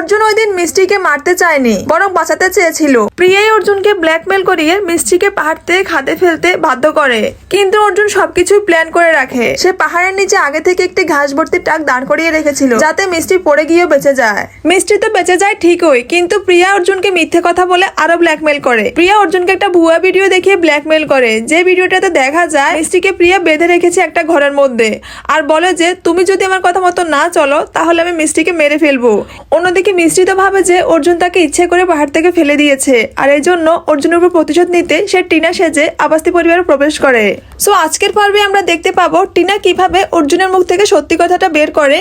অর্জুন ওই দিন মিষ্টিকে মারতে চায়নি, বরং বাঁচাতে চেয়েছিল। প্রিয়াই অর্জুনকে ব্ল্যাকমেল করিয়ে মিষ্টিকে পাহাড় থেকে ফেলতে বাধ্য করে। কিন্তু অর্জুন সবকিছু প্ল্যান করে রাখে। সে পাহাড়ের নিচে আগে থেকে একটি ঘাস ভর্তি ট্রাক দাঁড় করিয়ে রেখেছিল, যাতে মিষ্টি পড়ে গিয়েও বেঁচে যায়। মিষ্টি তো বেঁচে যায় ঠিকই, কিন্তু প্রিয়া অর্জুনকে মিথ্যে কথা বলে আরও ব্ল্যাকমেল করে। প্রিয়া অর্জুনকে একটা ভুয়া ভিডিও দেখিয়ে ব্ল্যাকমেল করে, যে ভিডিওটাতে দেখা যায়, মিষ্টিকে প্রিয়া বেঁধে রেখেছে একটা ঘরের মধ্যে। আর বলে যে, তুমি যদি আমার কথা মতো না চলো, তাহলে আমি মিষ্টিকে মেরে ফেলব। অন্যদিকে মিষ্টি তো ভাবে যে অর্জুন তাকে ইচ্ছে করে পাহাড় থেকে ফেলে দিয়েছে, আর এই জন্য অর্জুনের উপর প্রতিশোধ নিতে সে টিনা সেজে আবাস্তি পরিবারে প্রবেশ করে। সো আজকের পর্বে আমরা দেখতে পাবো টিনা কীভাবে অর্জুনের মুখ থেকে সত্যি কথাটা বের করে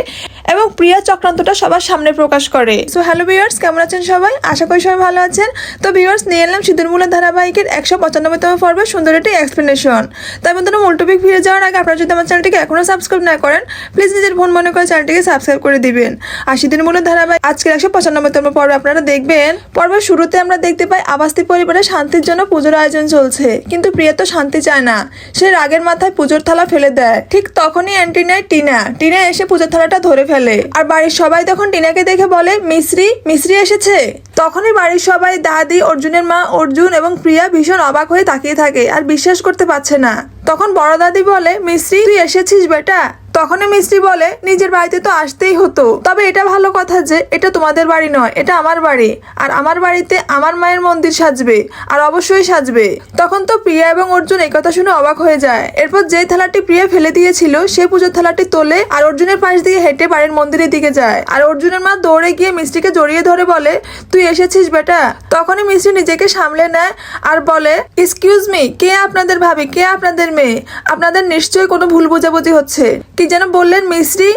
এবং প্রিয়া চক্রান্তটা সবার সামনে প্রকাশ করে। সো হ্যালো ভিউয়ার্স কেমন আছেন সবাই? আশা করি সবাই ভালো আছেন। তো ভিউয়ার্স নিয়ে এলাম সিঁদুরমূলা ধারাবাহিকের একশো পঁচানব্বইতম পর্বে সুন্দর একটি এক্সপ্লেনেশন তাই বন্ধুরা মূল ফিরে যাওয়ার আগে আপনারা যদি আমার চ্যানেলটিকে এখনও সাবস্ক্রাইব না করেন প্লিজ নিজের ফোন মনে করে চ্যানেলটিকে সাবস্ক্রাইব করে দিবেন। আর সিঁদুরমূলা ধারাবাহিক আজকের একশো পঁচানব্বই পঁচানব্বইতম পর্বে আপনারা দেখবেন, পর্বের শুরুতে আমরা দেখতে পাই আবাস্তি পরিবারে শান্তির জন্য পুজোর আয়োজন চলছে। কিন্তু প্রিয়া তো শান্তি চায় না। সে রাগের মাথায় পুজোর থালা ফেলে দেয়। ঠিক তখনই অ্যান্টিনায় টিনা। টিনা এসে পুজোর থালাটা ধরে ফেলে। আর বাড়ির সবাই তখন টিনাকে দেখে বলে, মিশ্রি মিশ্রি এসেছে? তখনই বাড়ির সবাই দাদি, অর্জুনের মা, অর্জুন এবং প্রিয়া ভীষণ অবাক হয়ে তাকিয়ে থাকে আর বিশ্বাস করতে পারছে না। তখন বড় দাদি বলে, মিশ্রি, তুই এসেছিস বেটা? তখনই মিষ্টি বলে, নিজের বাড়িতে তো আসতেই হতো। তবে এটা ভালো কথা যে, এটা তোমাদের বাড়ি নয়, এটা আমার বাড়ি। আর আমার বাড়িতে আমার মায়ের মন্দির সাজবে, আর অবশ্যই সাজবে। তখন তো প্রিয়া এবং অর্জুন এই কথা শুনে অবাক হয়ে যায়। এরপর যে থালাটি প্রিয়া ফেলে দিয়েছিল, সে পুজোর থালাটি তোলে আর অর্জুনের পাশ দিয়ে হেঁটে বাড়ির মন্দিরের দিকে যায়। আর অর্জুনের মা দৌড়ে গিয়ে মিষ্টিকে জড়িয়ে ধরে বলে, তুই এসেছিস বেটা? তখনই মিষ্টি নিজেকে সামলে নেয় আর বলে এক্সকিউজ মি কে আপনাদের ভাবি? কে আপনাদের মেয়ে? আপনাদের নিশ্চয়ই কোনো ভুল বোঝাবুঝি হচ্ছে। কি যেন বললেন মিশ্রি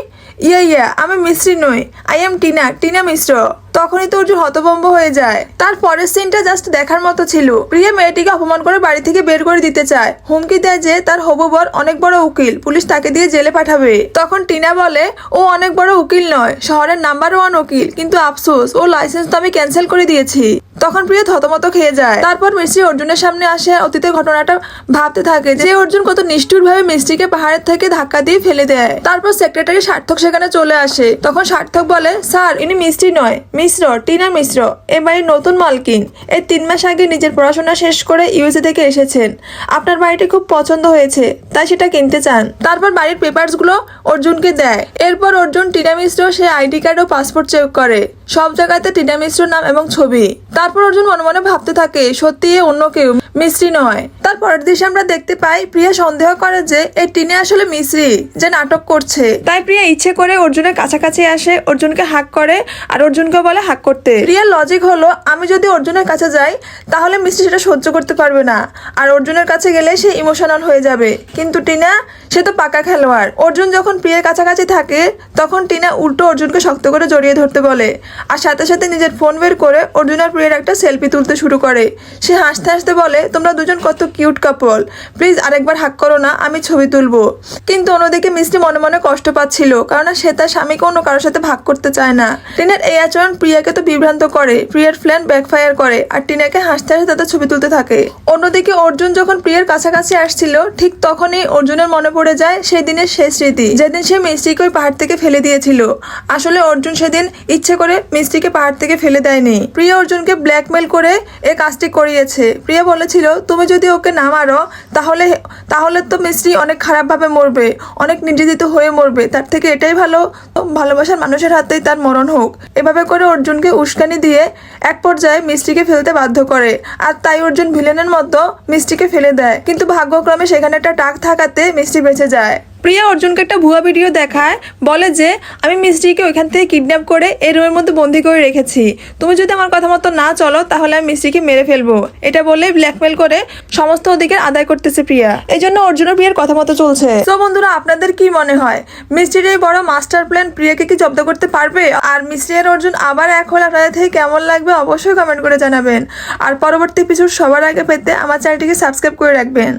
ইয়া ইয়া, আমি মিশ্রি নই। I am Tina Tina Mishra. তখনই তো অর্জুন হতভম্ব হয়ে যায়। তার পরের সিনটা জাস্ট দেখার মতো ছিল। প্রিয়া মেয়েটিকে অপমান করে বাড়ি থেকে বের করে দিতে চায়। হুমকি দেয় যে তার হবু বর অনেক বড় উকিল, পুলিশ তাকে দিয়ে জেলে পাঠাবে। তখন টিনা বলে, ও অনেক বড় উকিল নয়, শহরের নাম্বার ওয়ান উকিল। কিন্তু আফসোস ও লাইসেন্স তো আমি ক্যান্সেল করে দিয়েছি। তখন প্রিয় থতমত খেয়ে যায়। তারপর মিষ্টি অর্জুনের সামনে আসে অতীতের ঘটনাটা ভাবতে থাকে যে অর্জুন কত নিষ্ঠুর ভাবে মিষ্টিকে পাহাড়ের থেকে ধাক্কা দিয়ে ফেলে দেয়। তারপর সেক্রেটারি সার্থক সেখানে চলে আসে। তখন সার্থক বলে স্যার ইনি মিষ্টি নয় মিশ্র টিনা মিশ্র। এ বাড়ির নতুন মালকিন। এই তিন মাস আগে নিজের পড়াশোনা শেষ করে ইউএসএ থেকে এসেছেন। আপনার বাড়িটি খুব পছন্দ হয়েছে তাই সেটা কিনতে চান। তারপর বাড়ির পেপারসগুলো অর্জুনকে দেয়। এরপর অর্জুন টিনা মিশ্র সে আইডি কার্ড ও পাসপোর্ট চেক করে। সব জায়গাতে টিনা মিশ্র নাম এবং ছবি। তারপর অর্জুন মনে মনে ভাবতে থাকে সত্যি অন্য কেউ মিশ্রি নয়। তার পরের দৃশ্যে আমরা দেখতে পাই প্রিয়া সন্দেহ করে যে এই টিনে আসলে মিশ্রি যে নাটক করছে। তাই প্রিয়া ইচ্ছে করে অর্জুনের কাছাকাছি আসে অর্জুনকে হাক করে আর অর্জুনকে বলে হাক করতে। প্রিয়ার লজিক হলো আমি যদি অর্জুনের কাছে যাই তাহলে মিষ্টি সেটা সহ্য করতে পারবে না। আর অর্জুনের কাছে গেলে সে ইমোশনাল হয়ে যাবে। কিন্তু টিনা সে তো পাকা খেলোয়াড়। অর্জুন যখন প্রিয়ার কাছাকাছি থাকে তখন টিনা উল্টো অর্জুনকে শক্ত করে জড়িয়ে ধরতে বলে। আর সাথে সাথে নিজের ফোন বের করে অর্জুন আর প্রিয়ার একটা সেলফি তুলতে শুরু করে। সে হাসতে হাসতে বলে, তোমরা দুজন কত কিউট কাপল। প্লিজ আরেকবার হাক করো না, আমি ছবি তুলবো। কিন্তু অন্যদিকে মিষ্টি মনে মনে কষ্ট পাচ্ছিল, কারণ সে তার স্বামীকে অন্য কারোর সাথে ভাগ করতে চায় না। টিনার এই আচরণ প্রিয়াকে তো বিভ্রান্ত করে, প্রিয়ার প্ল্যান ব্যাকফায়ার করে, আর টিনাকে হাসতে হাসতে তাদের ছবি তুলতে থাকে। অন্যদিকে অর্জুন যখন প্রিয়ার কাছাকাছি আসছিল, ঠিক তখনই অর্জুনের মনে পড়ে যায় সেই দিনের শেষ স্মৃতি। যেদিন সে মিষ্টিকে ওই পাহাড় থেকে ফেলে দিয়েছিল। আসলে অর্জুন সেদিন ইচ্ছে করে মিষ্টিকে পাহাড় থেকে ফেলে দেয়নি। প্রিয়া অর্জুনকে ব্ল্যাকমেল করে এ কাজটি করিয়েছে। প্রিয়া বলেছিল, তুমি যদি ওকে না মারো, তাহলে তাহলে তো মিষ্টি অনেক খারাপভাবে মরবে, অনেক নির্যাতিত হয়ে মরবে। তার থেকে এটাই ভালো, ভালোবাসার মানুষের হাতেই তার মরণ হোক। এভাবে করে অর্জুনকে উস্কানি দিয়ে এক পর্যায়ে মিষ্টিকে ফেলতে বাধ্য করে। আর তাই অর্জুন ভিলেনের মতো মিষ্টিকে ফেলে দেয়। কিন্তু ভাগ্যক্রমে সেখানে একটা টাক থাকাতে মিষ্টি বেঁচে যায়। প্রিয়া অর্জুনকে একটা ভুয়া ভিডিও দেখায়, বলে যে, আমি মিষ্টিকে ওইখান থেকে কিডন্যাপ করে এই রুমের মধ্যে বন্দি করে রেখেছি। তুমি যদি আমার কথা মতো না চলো, তাহলে আমি মিষ্টিকে মেরে ফেলব। এটা বলে ব্ল্যাকমেল করে সমস্ত অধিকার আদায় করতেছে প্রিয়া। এই জন্য অর্জুনের প্রিয়ার কথা মতো চলছে। তো বন্ধুরা, আপনাদের কি মনে হয়? মিষ্টির এই বড় মাস্টার প্ল্যান প্রিয়াকে কি জব্দ করতে পারবে? আর মিষ্টি আর অর্জুন আবার এক হলে আপনাদের থেকে কেমন লাগবে অবশ্যই কমেন্ট করে জানাবেন। আর পরবর্তী এপিসোড সবার আগে পেতে আমার চ্যানেলটিকে সাবস্ক্রাইব করে রাখবেন।